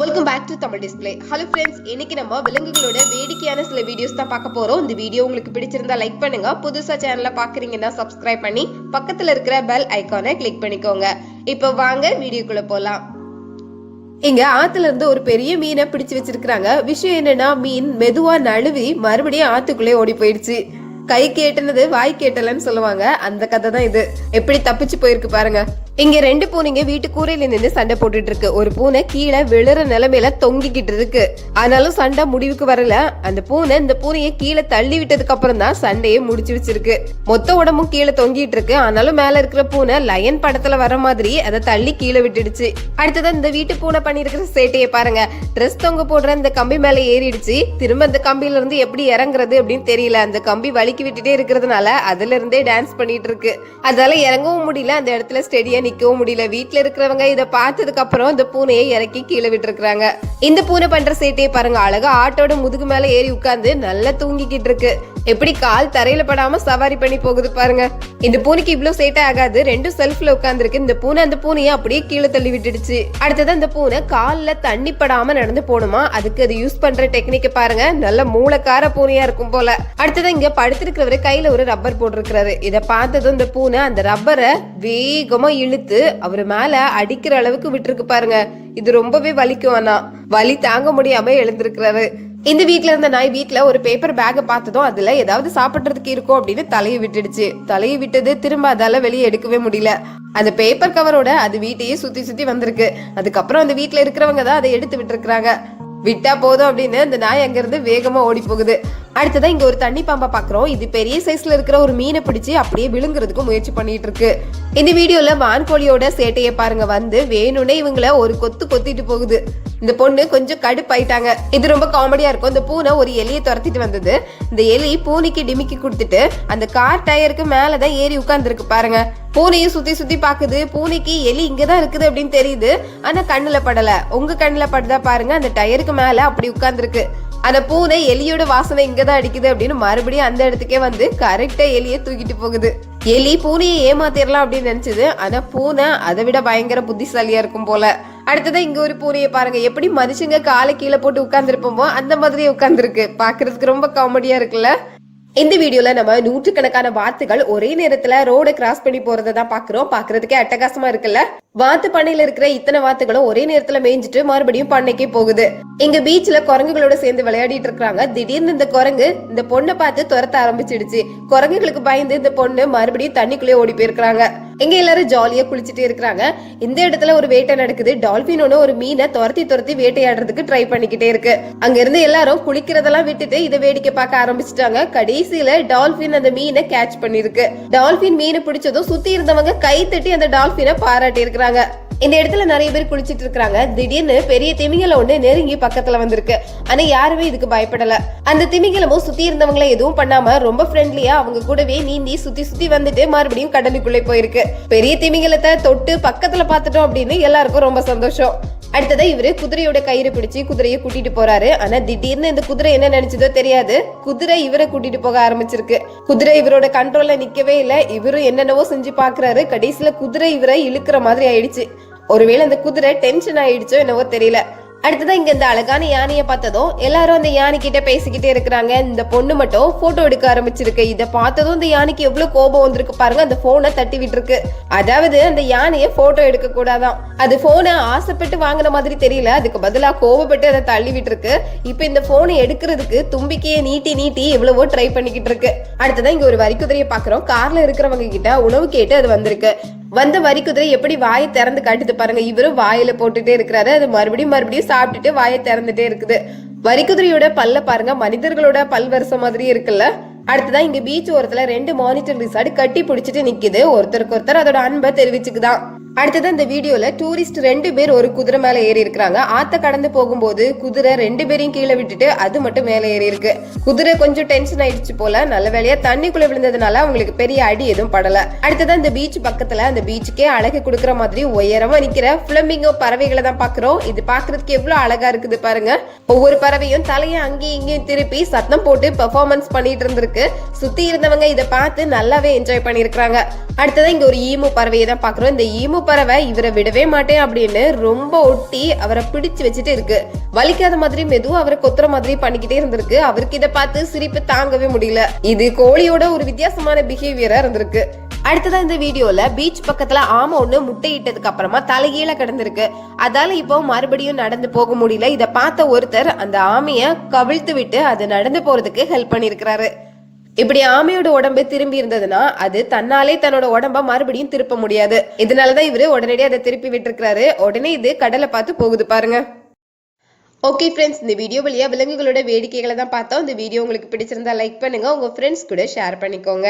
Welcome back to Tamil display hello friends இன்னைக்கு நம்ம விலங்குகளோட வேடிக்கையான சில வீடியோஸ் தான் பார்க்க போறோம். இந்த வீடியோ உங்களுக்கு பிடிச்சிருந்தா லைக் பண்ணுங்க. புதுசா சேனலை பாக்குறீங்கன்னா சப்ஸ்கிரைப் பண்ணி பக்கத்துல இருக்கிற பெல் ஐக்கானை கிளிக் பண்ணிக்கோங்க. இப்போ வாங்க வீடியோக்குள்ள போலாம். இங்க ஆத்துல இருந்து ஒரு பெரிய மீனை பிடிச்சு வச்சிருக்காங்க விஷயம் என்னன்னா மீன் மெதுவா நழுவி மறுபடியும் ஆத்துக்குள்ளே ஓடி போயிடுச்சு. கை கேட்டுனது வாய் கேட்டலன்னு சொல்லுவாங்க. அந்த கதை தான் இது. எப்படி தப்பிச்சு போயிருக்கு பாருங்க. இங்க ரெண்டு பூனைங்க வீட்டு கூரையில நின்று சண்டை போட்டுட்டு இருக்கு ஒரு பூனை கீழே விழுற நிலைமையில தொங்கிக்கிட்டு இருக்கு. ஆனாலும் சண்டை முடிவுக்கு வரல. அந்த பூனை இந்த பூனையை கீழே தள்ளி விட்டதுக்கு அப்புறம் தான் சண்டையை முடிச்சு வச்சிருக்கு. மொத்த உடம்பும் கீழே தொங்கிட்டு இருக்கு. ஆனாலும் மேல இருக்கிற பூனை லயன் படத்துல வர மாதிரி அதை தள்ளி கீழே விட்டுடுச்சு. அடுத்தது இந்த வீட்டு பூனை பண்ணிருக்கிற சேட்டையை பாருங்க. ட்ரெஸ் தொங்க போடுற அந்த கம்பி மேல ஏறிடுச்சு. திரும்ப அந்த கம்பியில இருந்து எப்படி இறங்குறது அப்படின்னு தெரியல. அந்த கம்பி வலிக்கி விட்டுட்டே இருக்கிறதுனால அதுல இருந்தே டான்ஸ் பண்ணிட்டு இருக்கு அதால இறங்கவும் முடியல அந்த இடத்துல ஸ்டெடியா நிக்கவும் முடியல. வீட்ல இருக்கிறவங்க இதை பார்த்ததுக்கு அப்புறம் இந்த பூனையை இறக்கி கீழே விட்டுருக்காங்க இந்த பூனை பண்ற சேட்டையை பாருங்க அழகா ஆட்டோட முதுகு மேல ஏறி உட்கார்ந்து நல்லா தூங்கிக்கிட்டு இருக்கு. எப்படி கால் தரையில படாம சவாரி பண்ணி போகுது பாருங்க. இந்த பூனைக்கு இவ்வளவு சேட்டை ஆகாது. ரெண்டும் செல்ஃப்ல உட்காந்துருக்கு இந்த பூனை அந்த பூனையை அப்படியே கீழே தள்ளி விட்டுடுச்சு அடுத்தது அந்த பூனை காலில் தண்ணி படாம நடந்து போகணுமா அதுக்கு அது யூஸ் பண்ற டெக்னிக்கை பாருங்க. நல்ல மூளைக்கார பூனையா இருக்கும் போல. அடுத்தது இங்க படுத்திருக்கிறவரு கையில ஒரு ரப்பர் போட்டிருக்கிறாரு. இதை பார்த்ததும் இந்த பூனை அந்த ரப்பரை வேகமா இழுத்து அவர் மேல அடிக்கிற அளவுக்கு விட்டுருக்கு பாருங்க. இது ரொம்பவே வலிக்கும் ஆனா வலி தாங்க முடியாம எழுந்திருக்கிறாரு. இந்த வீட்ல இருந்த நாய் வீட்ல ஒரு பேப்பர் பேக்கை பார்த்ததும் அதுல ஏதாவது சாப்பிடுறதுக்கு இருக்கும் அப்படின்னு தலையை விட்டுடுச்சு. தலையை விட்டது திரும்ப அதால வெளியே எடுக்கவே முடியல. அந்த பேப்பர் கவரோட அது வீட்டையே சுத்தி சுத்தி வந்திருக்கு. அதுக்கப்புறம் அந்த வீட்ல இருக்கிறவங்க தான் அதை எடுத்து விட்டுருக்காங்க விட்டா போதும் அப்படின்னு அந்த நாய் அங்கிருந்து வேகமா ஓடி போகுது. அடுத்ததா இங்க ஒரு தண்ணி பாம்பா பாக்குறோம். இது பெரிய சைஸ்ல இருக்கிற ஒரு மீனை பிடிச்சு அப்படியே விழுங்குறதுக்கு முயற்சி பண்ணிட்டு இருக்கு இந்த வீடியோல வான்கோழியோட சேட்டையை பாருங்க. வந்து வேணும்னே இவங்கள ஒரு கொத்து கொத்திட்டு போகுது. இந்த பொண்ணு கொஞ்சம் கடுப்பாயிட்டாங்க. இது ரொம்ப காமெடியா இருக்கும். இந்த பூனை ஒரு எலியை துரத்திட்டு வந்தது. இந்த எலி பூனைக்கு டிமிக்கி கொடுத்துட்டு அந்த கார் டயருக்கு மேலதான் ஏறி உட்கார்ந்துருக்கு பாருங்க. பூனையும் சுத்தி சுத்தி பாக்குது. பூனைக்கு எலி இங்கதான் இருக்குது அப்படின்னு தெரியுது. ஆனா கண்ணுல படல. உங்க கண்ணுல படுதா பாருங்க. அந்த டயருக்கு மேல அப்படி உட்கார்ந்துருக்கு. அந்த பூனை எலியோட வாசனை இங்கதான் அடிக்குது அப்படின்னு மறுபடியும் அந்த இடத்துக்கே வந்து கரெக்டா எலியை தூக்கிட்டு போகுது. எலி பூனையை ஏமாத்திரலாம் அப்படின்னு நினைச்சது. ஆனா பூனை அதை விட பயங்கர புத்திசாலியா இருக்கும் போல. அடுத்ததான் இங்க ஒரு பூனையை பாருங்க. எப்படி மனுஷங்க காலை கீழே போட்டு உட்கார்ந்துருப்போமோ அந்த மாதிரியே உட்கார்ந்துருக்கு. பாக்குறதுக்கு ரொம்ப காமெடியா இருக்குல்ல? இந்த வீடியோல நம்ம நூற்றுக்கணக்கான வாத்துகள் ஒரே நேரத்துல ரோட கிராஸ் பண்ணி போறதை தான் பாக்குறோம். பாக்குறதுக்கே அட்டகாசமா இருக்குல்ல? வாத்து பண்ணையில இருக்கிற இத்தனை வாத்துகளும் ஒரே நேரத்துல மேய்ஞ்சிட்டு மறுபடியும் பண்ணைக்கே போகுது. இங்க பீச்ல குரங்குகளோட சேர்ந்து விளையாடிட்டு இருக்காங்க திடீர்னு இந்த குரங்கு இந்த பொண்ணை பார்த்து துரத்த ஆரம்பிச்சிடுச்சு. குரங்குகளுக்கு பயந்து இந்த பொண்ணு மறுபடியும் தண்ணிக்குள்ளேயே ஓடி போயிருக்காங்க எங்க எல்லாரும் ஜாலியா குளிச்சுட்டே இருக்கிறாங்க. இந்த இடத்துல ஒரு வேட்டை நடக்குது. டால்பின் ஒன்று ஒரு மீனை துரத்தி துரத்தி வேட்டையாடுறதுக்கு ட்ரை பண்ணிக்கிட்டே இருக்கு. அங்க இருந்து எல்லாரும் குளிக்கிறதெல்லாம் விட்டுட்டு இதை வேடிக்கை பார்க்க ஆரம்பிச்சிட்டாங்க. கடைசியில டால்பின் அந்த மீனை கேட்ச் பண்ணிருக்கு. டால்பின் மீனை பிடிச்சதும் சுத்தி இருந்தவங்க கை தட்டி அந்த டால்பினை பாராட்டி இருக்கிறாங்க இந்த இடத்துல நிறைய பேர் குளிச்சிட்டு இருக்காங்க திடீர்னு பெரிய திமிங்கலம் ஒண்ணு நெருங்கி பக்கத்துல வந்திருக்கு. ஆனா யாருமே இதுக்கு பயப்படல. அந்த திமிங்கலமும் சுத்தி இருந்தவங்கள எதுவும் பண்ணாம ரொம்ப ஃப்ரெண்ட்லியா அவங்க கூடவே நீந்தி சுத்தி சுத்தி வந்துட்டு மறுபடியும் கடலுக்குள்ளே போயிருக்கு. பெரிய திமிங்கலத்தை தொட்டு பக்கத்துல பார்த்துட்டோம் அப்படின்னு எல்லாருக்கும் ரொம்ப சந்தோஷம். அடுத்ததா இவரு குதிரையோட கயிறு பிடிச்சு குதிரையை கூட்டிட்டு போறாரு. ஆனா திடீர்னு இந்த குதிரை என்ன நினைச்சதோ தெரியாது. குதிரை இவரை கூட்டிட்டு போக ஆரம்பிச்சிருக்கு. குதிரை இவரோட கண்ட்ரோல்ல நிக்கவே இல்ல. இவரும் என்னென்னவோ செஞ்சு பாக்குறாரு கடைசியில குதிரை இவரை இழுக்கிற மாதிரி ஆயிடுச்சு. ஒருவேளை அந்த குதிரை டென்ஷன் ஆயிடுச்சோ என்னவோ தெரியல. அடுத்ததான் இங்க இந்த அழகான யானையை பார்த்ததும் எல்லாரும் அந்த யானை கிட்ட பேசிக்கிட்டே இருக்கிறாங்க. இந்த பொண்ணு மட்டும் போட்டோ எடுக்க ஆரம்பிச்சிருக்கு. இதை பார்த்ததும் இந்த யானைக்கு எவ்வளவு கோபம் வந்திருக்கு பாருங்க. அந்த போனை தட்டி விட்டுருக்கு. அதாவது அந்த யானையை போட்டோ எடுக்க கூடாதான். அது போனை ஆசைப்பட்டு வாங்கின மாதிரி தெரியல. அதுக்கு பதிலா கோபப்பட்டு அதை தள்ளி விட்டுருக்கு. இப்ப இந்த போனை எடுக்கிறதுக்கு தும்பிக்கையை நீட்டி நீட்டி எவ்வளவோ ட்ரை பண்ணிக்கிட்டு இருக்கு. அடுத்ததான் இங்க ஒரு வரிக்குதிரையை பாக்குறோம் கார்ல இருக்கிறவங்க கிட்ட உணவு கேட்டு அது வந்திருக்கு. வந்த வரி குதிரை எப்படி வாயை திறந்து காட்டுது பாருங்க. இவரும் வாயில போட்டுட்டே இருக்கிறாரு. அது மறுபடியும் மறுபடியும் சாப்பிட்டுட்டு வாயை திறந்துட்டே இருக்குது. வரிக்குதிரையோட பல்ல பாருங்க. மனிதர்களோட பல் வரிசை மாதிரி இருக்குல்ல. அடுத்ததான் இங்க பீச் ஓரத்துல ரெண்டு மானிட்டர் ரிசார்ட் கட்டி பிடிச்சிட்டு நிக்குது. ஒருத்தருக்கு ஒருத்தர் அதோட அன்பை தெரிவிச்சுக்குதான். அடுத்தது இந்த வீடியோல டூரிஸ்ட் ரெண்டு பேர் ஒரு குதிரை மேல ஏறி இருக்கிறாங்க. ஆத்த கடந்து போகும்போது குதிரை ரெண்டு பேரையும் கீழே விட்டுட்டு அது மட்டும் மேல ஏறி இருக்கு. குதிரை கொஞ்சம் டென்ஷன் ஆயிடுச்சு போல நல்ல வேலையா தண்ணிக்குள்ள விழுந்ததுனால அவங்களுக்கு பெரிய அடி எதுவும் படல. அடுத்தது இந்த பீச் பக்கத்துல அந்த பீச்சுக்கே அழகு கொடுக்குற மாதிரி உயரமா நிக்கிற பிளம்பிங்கோ பறவைகளை தான் பாக்குறோம். இது பாக்குறதுக்கு எவ்வளவு அழகா இருக்குது பாருங்க. ஒவ்வொரு பறவையும் தலையை அங்கேயும் இங்கேயும் திருப்பி சத்தம் போட்டு பெர்ஃபார்மன்ஸ் பண்ணிட்டு இருந்திருக்கு. சுத்தி இருந்தவங்க இதை பார்த்து நல்லாவே என்ஜாய் பண்ணிருக்காங்க அடுத்ததான் இங்க ஒரு ஈமு பறவையை தான் பாக்குறோம் இந்த ஈமு பறவை இவரை விடவே மாட்டேன் அப்படின்னு ரொம்ப ஒட்டி அவரை பிடிச்சு வச்சுட்டு இருக்கு. வலிக்காத மாதிரி மெதுவும் அவரை கொத்துற மாதிரி பண்ணிக்கிட்டே இருந்திருக்கு. அவருக்கு இதை பார்த்து சிரிப்பு தாங்கவே முடியல. இது கோழியோட ஒரு வித்தியாசமான பிஹேவியரா இருந்திருக்கு. அடுத்ததான் இந்த வீடியோல பீச் பக்கத்துல ஆமை ஒண்ணு முட்டையிட்டதுக்கு அப்புறமா தலைகீழ கிடந்திருக்கு. அதால இப்போ மறுபடியும் நடந்து போக முடியல. இத பார்த்த ஒருத்தர் அந்த ஆமைய கவிழ்த்து விட்டு அது நடந்து போறதுக்கு ஹெல்ப் பண்ணிருக்கிறாரு இப்படி ஆமையோட உடம்பு திரும்பி இருந்ததுன்னா அது தன்னாலே தன்னோட உடம்ப மறுபடியும் திருப்ப முடியாது. இதனாலதான் இவரு உடனடியே அதை திருப்பி விட்டுருக்காரு உடனே இது கடலை பார்த்து போகுது பாருங்க. ஓகே ஃப்ரெண்ட்ஸ் இந்த வீடியோ வழியா விலங்குகளோட வேடிக்கைகளை தான் பார்த்தோம். இந்த வீடியோ உங்களுக்கு பிடிச்சிருந்தா லைக் பண்ணுங்க. உங்க ஃப்ரெண்ட்ஸ் கூட ஷேர் பண்ணிக்கோங்க.